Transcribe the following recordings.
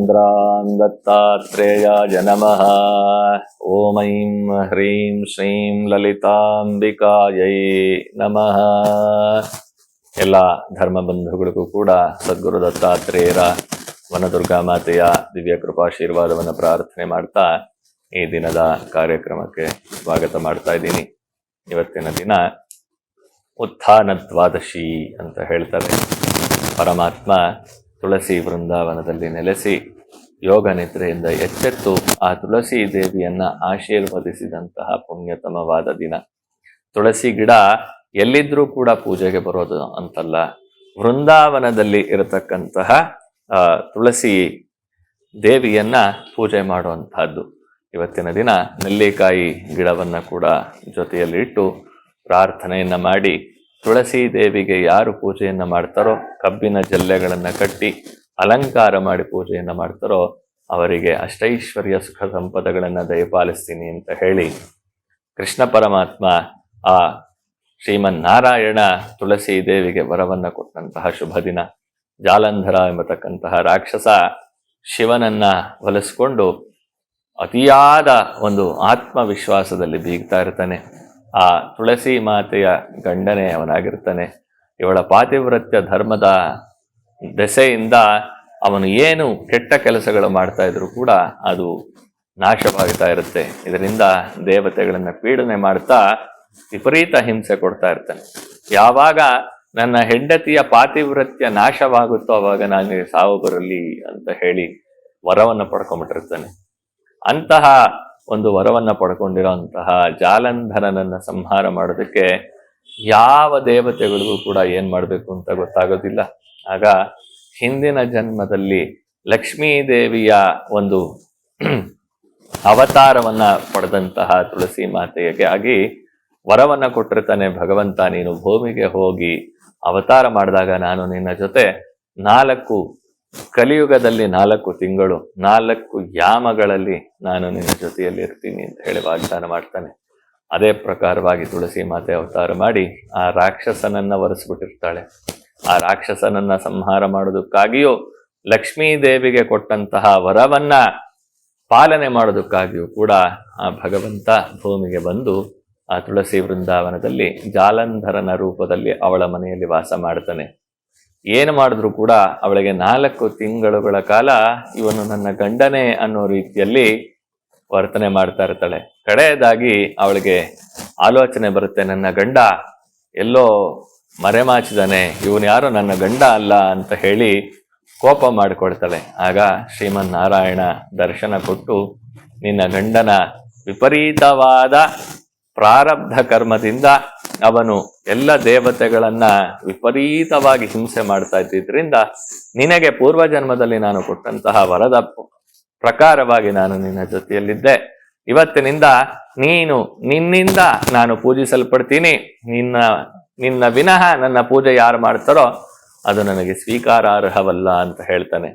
चन्द्रान् दत्तात्रेयाय नमः ॐ ऐं ह्रीं श्रीं ಲಲಿತಾಂಬಿಕಾಯೈ ನಮಃ ಎಲ್ಲ ಧರ್ಮ ಬಂಧುಗಳಿಗೂ ಕೂಡ ಸದ್ಗುರು ದತ್ತಾತ್ರೇಯರ ವನದುರ್ಗಾ ಮಾತೆಯ ದಿವ್ಯ ಕೃಪಾಶೀರ್ವಾದವನ್ನು ಪ್ರಾರ್ಥನೆ ಮಾಡ್ತಾ ಈ ದಿನದ ಕಾರ್ಯಕ್ರಮಕ್ಕೆ ಸ್ವಾಗತ ಮಾಡ್ತಾ ಇದ್ದೀನಿ ಇವತ್ತಿನ ದಿನ ಉತ್ಥಾನ ದ್ವಾದಶಿ ಅಂತ ಹೇಳ್ತಾರೆ ಪರಮಾತ್ಮ ತುಳಸಿ ವೃಂದಾವನದಲ್ಲಿ ನೆಲೆಸಿ ಯೋಗ ನಿದ್ರೆಯಿಂದ ಎಚ್ಚೆತ್ತು ಆ ತುಳಸಿ ದೇವಿಯನ್ನ ಆಶೀರ್ವದಿಸಿದಂತಹ ಪುಣ್ಯತಮವಾದ ದಿನ. ತುಳಸಿ ಗಿಡ ಎಲ್ಲಿದ್ರೂ ಕೂಡ ಪೂಜೆಗೆ ಬರೋದು ಅಂತಲ್ಲ. ವೃಂದಾವನದಲ್ಲಿ ಇರತಕ್ಕಂತಹ ತುಳಸಿ ದೇವಿಯನ್ನ ಪೂಜೆ ಮಾಡುವಂತಹದ್ದು ಇವತ್ತಿನ ದಿನ ನೆಲ್ಲಿಕಾಯಿ ಗಿಡವನ್ನು ಕೂಡ ಜೊತೆಯಲ್ಲಿ ಇಟ್ಟು ಪ್ರಾರ್ಥನೆಯನ್ನ ಮಾಡಿ ತುಳಸಿ ದೇವಿಗೆ ಯಾರು ಪೂಜೆಯನ್ನು ಮಾಡ್ತಾರೋ, ಕಬ್ಬಿನ ಜಲ್ಲೆಗಳನ್ನು ಕಟ್ಟಿ ಅಲಂಕಾರ ಮಾಡಿ ಪೂಜೆಯನ್ನು ಮಾಡ್ತಾರೋ, ಅವರಿಗೆ ಅಷ್ಟೈಶ್ವರ್ಯ ಸುಖ ಸಂಪದಗಳನ್ನ ದಯಪಾಲಿಸ್ತೀನಿ ಅಂತ ಹೇಳಿ ಕೃಷ್ಣ ಪರಮಾತ್ಮ ಆ ಶ್ರೀಮನ್ನಾರಾಯಣ ತುಳಸಿ ದೇವಿಗೆ ವರವನ್ನ ಕೊಟ್ಟಂತಹ ಶುಭ ದಿನ. ಜಾಲಂಧರ ಎಂಬತಕ್ಕಂತಹ ರಾಕ್ಷಸ ಶಿವನನ್ನ ಒಲಿಸ್ಕೊಂಡು ಅತಿಯಾದ ಒಂದು ಆತ್ಮವಿಶ್ವಾಸದಲ್ಲಿ ಬೀಗ್ತಾ ಇರ್ತಾನೆ. ಆ ತುಳಸಿ ಮಾತೆಯ ಗಂಡನೇ ಅವನಾಗಿರ್ತಾನೆ ಇವಳ ಪಾತಿವ್ರತ್ಯ ಧರ್ಮದ ದೆಸೆಯಿಂದ ಅವನು ಏನು ಕೆಟ್ಟ ಕೆಲಸಗಳು ಮಾಡ್ತಾ ಇದ್ರು ಕೂಡ ಅದು ನಾಶವಾಗ್ತಾ ಇರುತ್ತೆ. ಇದರಿಂದ ದೇವತೆಗಳನ್ನು ಪೀಡನೆ ಮಾಡ್ತಾ ವಿಪರೀತ ಹಿಂಸೆ ಕೊಡ್ತಾ ಇರ್ತಾನೆ. ಯಾವಾಗ ನನ್ನ ಹೆಂಡತಿಯ ಪಾತಿವ್ರತ್ಯ ನಾಶವಾಗುತ್ತೋ ಅವಾಗ ನಾನು ಸಾವು ಬರಲಿ ಅಂತ ಹೇಳಿ ವರವನ್ನು ಪಡ್ಕೊಂಡ್ಬಿಟ್ಟಿರ್ತಾನೆ. ಅಂತಹ ಒಂದು ವರವನ್ನ ಪಡ್ಕೊಂಡಿರೋಂತಹ ಜಾಲಂಧರನನ್ನ ಸಂಹಾರ ಮಾಡೋದಕ್ಕೆ ಯಾವ ದೇವತೆಗಳಿಗೂ ಕೂಡ ಏನು ಮಾಡಬೇಕು ಅಂತ ಗೊತ್ತಾಗೋದಿಲ್ಲ. ಆಗ ಹಿಂದಿನ ಜನ್ಮದಲ್ಲಿ ಲಕ್ಷ್ಮೀ ದೇವಿಯ ಒಂದು ಅವತಾರವನ್ನ ಪಡೆದಂತಹ ತುಳಸಿ ಮಾತೆಗೆ ಆಗಿ ವರವನ್ನ ಕೊಟ್ಟಿರ್ತಾನೆ ಭಗವಂತ ನೀನು ಭೂಮಿಗೆ ಹೋಗಿ ಅವತಾರ ಮಾಡಿದಾಗ ನಾನು ನಿನ್ನ ಜೊತೆ ನಾಲ್ಕು ಕಲಿಯುಗದಲ್ಲಿ ನಾಲ್ಕು ತಿಂಗಳು, ನಾಲ್ಕು ಯಾಮಗಳಲ್ಲಿ ನಾನು ನಿನ್ನ ಜೊತೆಯಲ್ಲಿ ಇರ್ತೀನಿ ಅಂತ ಹೇಳಿ ವಾಗ್ದಾನ ಮಾಡ್ತಾನೆ. ಅದೇ ಪ್ರಕಾರವಾಗಿ ತುಳಸಿ ಮಾತೆ ಅವತಾರ ಮಾಡಿ ಆ ರಾಕ್ಷಸನನ್ನ ಒರೆಸ್ಬಿಟ್ಟಿರ್ತಾಳೆ. ಆ ರಾಕ್ಷಸನನ್ನ ಸಂಹಾರ ಮಾಡೋದಕ್ಕಾಗಿಯೂ ಲಕ್ಷ್ಮೀ ದೇವಿಗೆ ಕೊಟ್ಟಂತಹ ವರವನ್ನ ಪಾಲನೆ ಮಾಡೋದಕ್ಕಾಗಿಯೂ ಕೂಡ ಆ ಭಗವಂತ ಭೂಮಿಗೆ ಬಂದು ಆ ತುಳಸಿ ವೃಂದಾವನದಲ್ಲಿ ಜಾಲಂಧರನ ರೂಪದಲ್ಲಿ ಅವಳ ಮನೆಯಲ್ಲಿ ವಾಸ ಮಾಡ್ತಾನೆ. ಏನು ಮಾಡಿದ್ರು ಕೂಡ ಅವಳಿಗೆ ನಾಲ್ಕು ತಿಂಗಳುಗಳ ಕಾಲ ಇವನು ನನ್ನ ಗಂಡನೇ ಅನ್ನೋ ರೀತಿಯಲ್ಲಿ ವರ್ತನೆ ಮಾಡ್ತಾ ಇರ್ತಾಳೆ. ಕಡೆಯದಾಗಿ ಅವಳಿಗೆ ಆಲೋಚನೆ ಬರುತ್ತೆ, ನನ್ನ ಗಂಡ ಎಲ್ಲೋ ಮರೆಮಾಚಿದಾನೆ, ಇವನು ಯಾರು ನನ್ನ ಗಂಡ ಅಲ್ಲ ಅಂತ ಹೇಳಿ ಕೋಪ ಮಾಡಿಕೊಳ್ತಾಳೆ. ಆಗ ಶ್ರೀಮನ್ ನಾರಾಯಣ ದರ್ಶನ ಕೊಟ್ಟು, ನಿನ್ನ ಗಂಡನ ವಿಪರೀತವಾದ ಪ್ರಾರಬ್ಧ ಕರ್ಮದಿಂದ ಅವನು ಎಲ್ಲ ದೇವತೆಗಳನ್ನ ವಿಪರೀತವಾಗಿ ಹಿಂಸೆ ಮಾಡ್ತಾ ಇದ್ದಿದ್ರಿಂದ ನಿನಗೆ ಪೂರ್ವ ಜನ್ಮದಲ್ಲಿ ನಾನು ಕೊಟ್ಟಂತಹ ವರದ ಪ್ರಕಾರವಾಗಿ ನಾನು ನಿನ್ನ ಜೊತೆಯಲ್ಲಿದ್ದೆ. ಇವತ್ತಿನಿಂದ ನೀನು ನಿನ್ನಿಂದ ನಾನು ಪೂಜಿಸಲ್ಪಡ್ತೀನಿ. ನಿನ್ನ ನಿನ್ನ ವಿನಃ ನನ್ನ ಪೂಜೆ ಯಾರು ಮಾಡ್ತಾರೋ ಅದು ನನಗೆ ಸ್ವೀಕಾರಾರ್ಹವಲ್ಲ ಅಂತ ಹೇಳ್ತಾನೆ.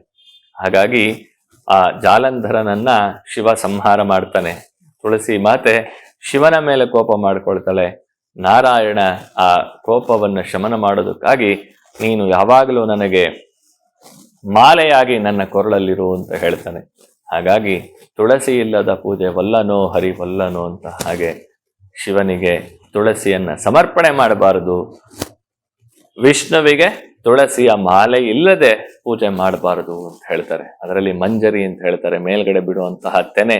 ಹಾಗಾಗಿ ಆ ಜಾಲಂಧರನನ್ನ ಶಿವ ಸಂಹಾರ ಮಾಡ್ತಾನೆ. ತುಳಸಿ ಮಾತೆ ಶಿವನ ಮೇಲೆ ಕೋಪ ಮಾಡ್ಕೊಳ್ತಾಳೆ. ನಾರಾಯಣ ಆ ಕೋಪವನ್ನು ಶಮನ ಮಾಡೋದಕ್ಕಾಗಿ ನೀನು ಯಾವಾಗಲೂ ನನಗೆ ಮಾಲೆಯಾಗಿ ನನ್ನ ಕೊರಳಲ್ಲಿರು ಅಂತ ಹೇಳ್ತಾನೆ. ಹಾಗಾಗಿ ತುಳಸಿ ಇಲ್ಲದ ಪೂಜೆ ವಲ್ಲನೋ ಹರಿ ವಲ್ಲನೋ ಅಂತ ಹಾಗೆ ಶಿವನಿಗೆ ತುಳಸಿಯನ್ನು ಸಮರ್ಪಣೆ ಮಾಡಬಾರದು. ವಿಷ್ಣುವಿಗೆ ತುಳಸಿಯ ಮಾಲೆ ಇಲ್ಲದೆ ಪೂಜೆ ಮಾಡಬಾರದು ಅಂತ ಹೇಳ್ತಾರೆ. ಅದರಲ್ಲಿ ಮಂಜರಿ ಅಂತ ಹೇಳ್ತಾರೆ. ಮೇಲ್ಗಡೆ ಬಿಡುವಂತಹ ತೆನೆ,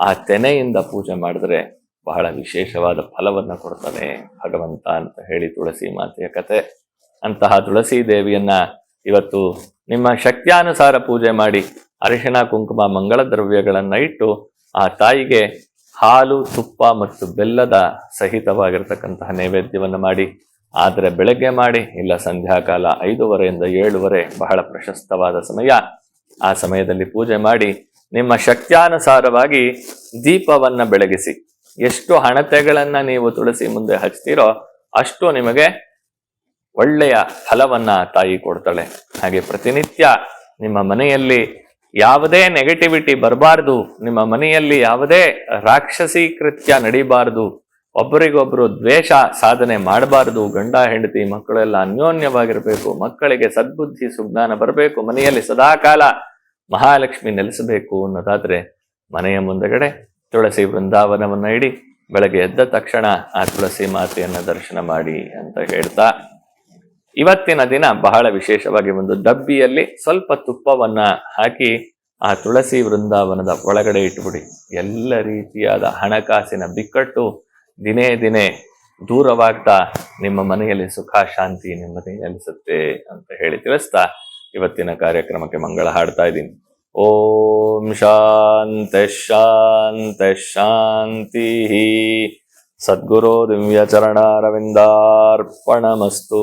ಆ ತೆನೆಯಿಂದ ಪೂಜೆ ಮಾಡಿದ್ರೆ ಬಹಳ ವಿಶೇಷವಾದ ಫಲವನ್ನ ಕೊಡ್ತಾನೆ ಭಗವಂತ ಅಂತ ಹೇಳಿ ತುಳಸಿ ಮಾತೆಯ ಕತೆ. ಅಂತಹ ತುಳಸಿ ದೇವಿಯನ್ನ ಇವತ್ತು ನಿಮ್ಮ ಶಕ್ತಿಯಾನುಸಾರ ಪೂಜೆ ಮಾಡಿ ಅರಿಶಿಣ, ಕುಂಕುಮ, ಮಂಗಳ ದ್ರವ್ಯಗಳನ್ನ ಇಟ್ಟು ಆ ತಾಯಿಗೆ ಹಾಲು, ತುಪ್ಪ ಮತ್ತು ಬೆಲ್ಲದ ಸಹಿತವಾಗಿರ್ತಕ್ಕಂತಹ ನೈವೇದ್ಯವನ್ನು ಮಾಡಿ. ಆದರೆ ಬೆಳಗ್ಗೆ ಮಾಡಿ, ಇಲ್ಲ ಸಂಧ್ಯಾಕಾಲ ಐದೂವರೆಯಿಂದ ಏಳುವರೆ ಬಹಳ ಪ್ರಶಸ್ತವಾದ ಸಮಯ. ಆ ಸಮಯದಲ್ಲಿ ಪೂಜೆ ಮಾಡಿ ನಿಮ್ಮ ಶಕ್ತ್ಯಾನುಸಾರವಾಗಿ ದೀಪವನ್ನ ಬೆಳಗಿಸಿ. ಎಷ್ಟು ಹಣತೆಗಳನ್ನ ನೀವು ತುಳಸಿ ಮುಂದೆ ಹಚ್ತೀರೋ ಅಷ್ಟು ನಿಮಗೆ ಒಳ್ಳೆಯ ಫಲವನ್ನ ತಾಯಿ ಕೊಡ್ತಾಳೆ. ಹಾಗೆ ಪ್ರತಿನಿತ್ಯ ನಿಮ್ಮ ಮನೆಯಲ್ಲಿ ಯಾವುದೇ ನೆಗೆಟಿವಿಟಿ ಬರಬಾರ್ದು, ನಿಮ್ಮ ಮನೆಯಲ್ಲಿ ಯಾವುದೇ ರಾಕ್ಷಸಿ ಕೃತ್ಯ ನಡಿಬಾರ್ದು ಒಬ್ಬರಿಗೊಬ್ಬರು ದ್ವೇಷ ಸಾಧನೆ ಮಾಡಬಾರದು, ಗಂಡ, ಹೆಂಡತಿ, ಮಕ್ಕಳೆಲ್ಲ ಅನ್ಯೋನ್ಯವಾಗಿರಬೇಕು, ಮಕ್ಕಳಿಗೆ ಸದ್ಬುದ್ಧಿ, ಸುಜ್ಞಾನ ಬರಬೇಕು, ಮನೆಯಲ್ಲಿ ಸದಾಕಾಲ ಮಹಾಲಕ್ಷ್ಮಿ ನೆಲೆಸಬೇಕು ಅನ್ನೋದಾದ್ರೆ ಮನೆಯ ಮುಂದಗಡೆ ತುಳಸಿ ವೃಂದಾವನವನ್ನ ಇಡಿ ಬೆಳಗ್ಗೆ ಎದ್ದ ತಕ್ಷಣ ಆ ತುಳಸಿ ಮಾತೆಯನ್ನ ದರ್ಶನ ಮಾಡಿ ಅಂತ ಹೇಳ್ತಾ, ಇವತ್ತಿನ ದಿನ ಬಹಳ ವಿಶೇಷವಾಗಿ ಒಂದು ಡಬ್ಬಿಯಲ್ಲಿ ಸ್ವಲ್ಪ ತುಪ್ಪವನ್ನ ಹಾಕಿ ಆ ತುಳಸಿ ವೃಂದಾವನದ ಒಳಗಡೆ ಇಟ್ಬಿಡಿ. ಎಲ್ಲ ರೀತಿಯಾದ ಹಣಕಾಸಿನ ಬಿಕ್ಕಟ್ಟು ದಿನೇ ದಿನೇ ದೂರವಾಗ್ತಾ ನಿಮ್ಮ ಮನೆಯಲ್ಲಿ ಸುಖ, ಶಾಂತಿ, ನೆಮ್ಮದಿ ನೆಲೆಸುತ್ತೆ ಅಂತ ಹೇಳಿ ತಿಳಿಸ್ತಾ ಇವತ್ತಿನ ಕಾರ್ಯಕ್ರಮಕ್ಕೆ ಮಂಗಳ ಹಾಡ್ತಾ ಇದ್ದೀನಿ. ఓం శాంతిశాంతిశాంతి సద్గురో దివ్యచరణారవిందార్పణమస్తు